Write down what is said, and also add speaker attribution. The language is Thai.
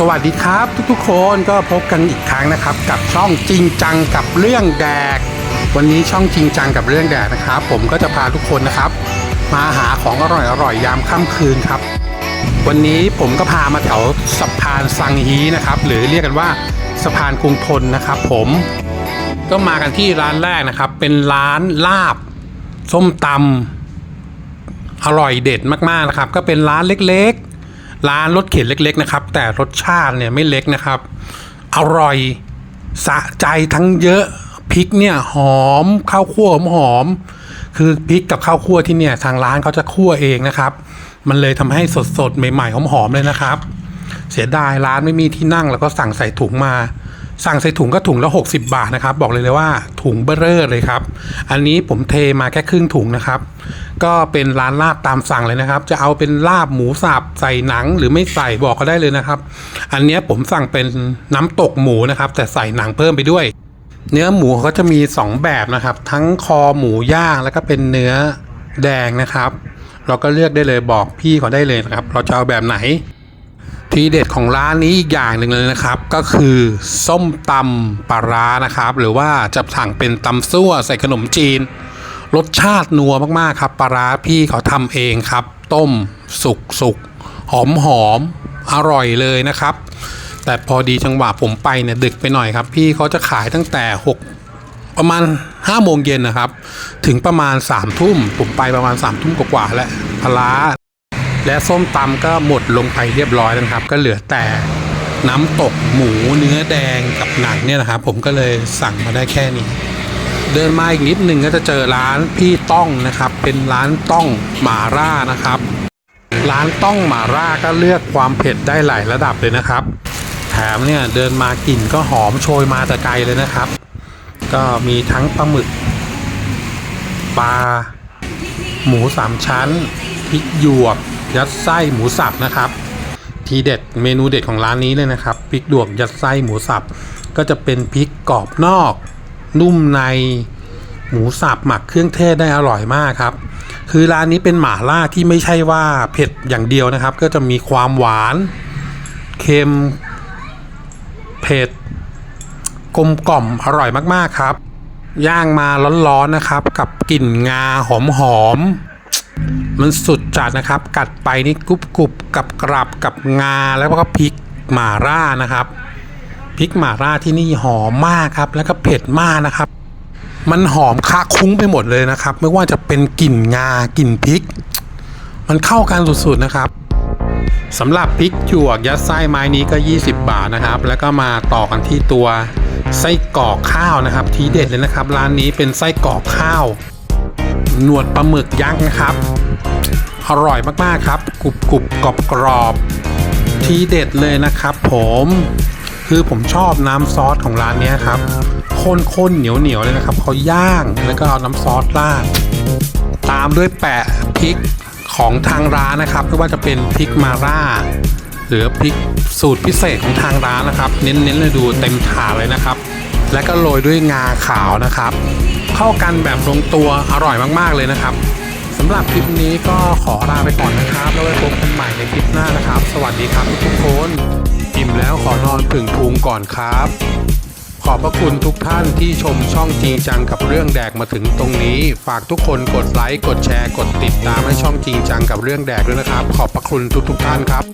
Speaker 1: สวัสดีครับทุกๆคนก็พบกันอีกครั้งนะครับ กับช่องจริงจังกับเรื่องแดก วันนี้ช่องจริงจังกับเรื่องแดกนะครับ ผมก็จะพาทุกคนนะครับ มาหาของอร่อยๆยามค่ำคืนครับ วันนี้ผมก็พามาแถวสะพานสังฮีนะครับ หรือเรียกกันว่าสะพานกรุงทนนะครับ ผมก็มากันที่ร้านแรกนะครับ เป็นร้านลาบ ส้มตำอร่อยเด็ดมากๆนะครับ ก็เป็นร้านเล็กๆ ร้านรถเข็นเล็ก ๆ นะครับ แต่รสชาติเนี่ยไม่เล็กนะครับ อร่อยสะใจทั้งเยอะพริกเนี่ยหอมข้าวคั่วหอมๆคือพริกกับข้าวคั่วที่เนี่ยทางร้านเขาจะคั่วเองนะครับ มันเลยทำให้สดๆใหม่ๆหอมๆเลยนะครับ เสียดายร้านไม่มีที่นั่งแล้วก็สั่งใส่ถุงมา สั่งใส่ถุงก็ถุงละ 60 บาทนะครับ บอกเลยเลยว่าถุงเบ้อเร่อเลยครับ อันนี้ผมเทมาแค่ครึ่งถุงนะครับ ก็เป็นร้านลาบตามสั่งเลยนะครับ จะเอาเป็นลาบหมูสับใส่หนังหรือไม่ใส่บอกก็ได้เลยนะครับ อันนี้ผมสั่งเป็นน้ำตกหมูนะครับ แต่ใส่หนังเพิ่มไปด้วย เนื้อหมูเขาจะมี 2 แบบนะครับ ทั้งคอหมูย่างแล้วก็เป็นเนื้อแดงนะครับ เราก็เลือกได้เลยบอกพี่เขาได้เลยนะครับ เราจะเอาแบบไหน ทีเด็ดของร้านนี้อีกอย่างหนึ่งเลยนะครับ ก็คือส้มตำปลาร้านะครับ หรือว่าจะสั่งเป็นตำซั่วใส่ขนมจีน รสชาตินัวมากๆครับปลาร้าพี่เขาทำเองครับ ต้มสุกสุกหอมหอมอร่อยเลยนะครับ แต่พอดีจังหวะผมไปเนี่ยดึกไปหน่อยครับ พี่เขาจะขายตั้งแต่ 6 ประมาณ5โมงเย็นนะครับ ถึงประมาณ3ทุ่มผมไปประมาณ3ทุ่มกว่าๆแล้วปลาร้า และส้มตำก็หมดลงไปเรียบร้อยแล้วนะครับ ก็เหลือแต่น้ำตกหมูเนื้อแดงกับหนังเนี่ยนะครับ ผมก็เลยสั่งมาได้แค่นี้ เดินมาอีกนิดหนึ่งก็จะเจอร้านพี่ต้องนะครับ เป็นร้านต้องหมาร่านะครับ ร้านต้องหมาร่าก็เลือกความเผ็ดได้หลายระดับเลยนะครับ แถมเนี่ยเดินมากลิ่นก็หอมโชยมาแต่ไกลเลยนะครับ ก็มีทั้งปลาหมึกปลาหมูสามชั้นพริกหยวก ยัดไส้หมูสับนะครับ ทีเด็ดเมนูเด็ดของร้านนี้เลยนะครับพริกหยวกยัดไส้หมูสับก็จะเป็นพริกกรอบนอก นุ่มในหมูสับหมักเครื่องเทศได้อร่อยมากครับ คือร้านนี้เป็นหม่าล่าที่ไม่ใช่ว่าเผ็ดอย่างเดียวนะครับ ก็จะมีความหวานเค็มเผ็ดกลมกล่อมอร่อยมากๆครับ ย่างมาร้อนๆนะครับ กับกลิ่นงาหอมๆ มันสุดจัดนะครับ กัดไปนี่กรุบกรุบกับกรับกับงาแล้วก็พริกหม่าร่านะครับพริกหม่าร่าที่นี่หอมมากครับ แล้วก็เผ็ดมากนะครับ มันหอมคะคุ้งไปหมดเลยนะครับ ไม่ว่าจะเป็นกลิ่นงากลิ่นพริก มันเข้ากันสุดๆนะครับสำหรับพริกหยวกยัดไส้ไม้นี้ก็ 20 บาทนะครับ แล้วก็มาต่อกันที่ตัวไส้กรอกข้าวนะครับ ทีเด็ดเลยนะครับ ร้านนี้เป็นไส้กรอกข้าว หนวดปลาหมึกยักษ์นะครับ อร่อยมากๆครับกรุบกรุบกรอบกรอบทีเด็ดเลยนะครับ ผมคือผมชอบน้ำซอสของร้านนี้ครับข้นๆเหนียวๆเลยนะครับเขาย่างแล้วก็เอาน้ำซอสราดตามด้วยแปะพริกของทางร้านนะครับไม่ว่าจะเป็นพริกมาร่าหรือพริกสูตรพิเศษของทางร้านนะครับ เน้นๆเลยดูเต็มถาดเลยนะครับ และก็โรยด้วยงาขาวนะครับ เข้ากันแบบลงตัวอร่อยมากๆเลยนะครับสำหรับคลิปนี้ก็ขอลาไปก่อนนะครับ แล้วไว้พบกันใหม่ในคลิปหน้านะครับ สวัสดีครับทุกคนอิ่มแล้วขอนอนผึ่งพุงก่อนครับ ขอบพระคุณทุกท่านที่ชมช่องจริงจังกับเรื่องแดกมาถึงตรงนี้ ฝากทุกคนกดไลค์กดแชร์กดติดตามให้ช่องจริงจังกับเรื่องแดกด้วยนะครับ ขอบพระคุณทุกๆท่านครับ